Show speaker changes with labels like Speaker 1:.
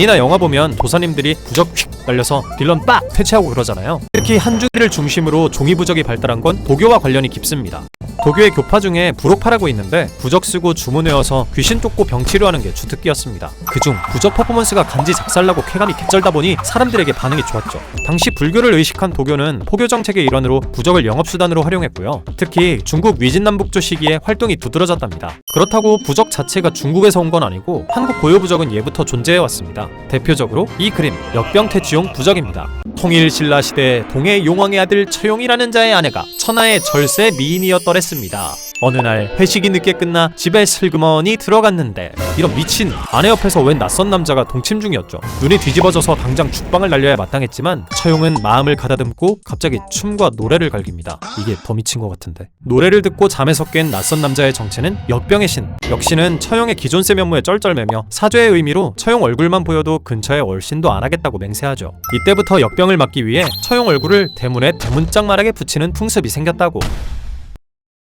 Speaker 1: 애니나 영화 보면 도사님들이 부적 휙 날려서 빌런 빡 퇴치하고 그러잖아요. 특히 한주기를 중심으로 종이 부적이 발달한 건 도교와 관련이 깊습니다. 도교의 교파 중에 부록파라고 있는데 부적 쓰고 주문 외워서 귀신 쫓고 병 치료하는 게 주특기였습니다. 그중 부적 퍼포먼스가 간지 작살나고 쾌감이 개쩔다 보니 사람들에게 반응이 좋았죠. 당시 불교를 의식한 도교는 포교 정책의 일환으로 부적을 영업수단으로 활용했고요. 특히 중국 위진남북조 시기에 활동이 두드러졌답니다. 그렇다고 부적 자체가 중국에서 온 건 아니고 한국 고유 부적은 예부터 존재해 왔습니다. 대표적으로 이 그림 역병퇴치용 부적입니다. 통일신라 시대 동해 용왕의 아들 처용이라는 자의 아내가 천하의 절세 미인이었더랬습니다. 어느 날 회식이 늦게 끝나 집에 슬그머니 들어갔는데 이런 미친 아내 옆에서 웬 낯선 남자가 동침 중이었죠. 눈이 뒤집어져서 당장 죽방을 날려야 마땅했지만 처용은 마음을 가다듬고 갑자기 춤과 노래를 갈깁니다. 이게 더 미친 것 같은데. 노래를 듣고 잠에서 깬 낯선 남자의 정체는 역병의 신. 역신은 처용의 기존 세 면모에 쩔쩔매며 사죄의 의미로 처용 얼굴만 보여도 근처에 얼씬도 안 하겠다고 맹세하죠. 이때부터 역병을 막기 위해 처용 얼굴을 대문에 대문짝만하게 붙이는 풍습이 생겼다고.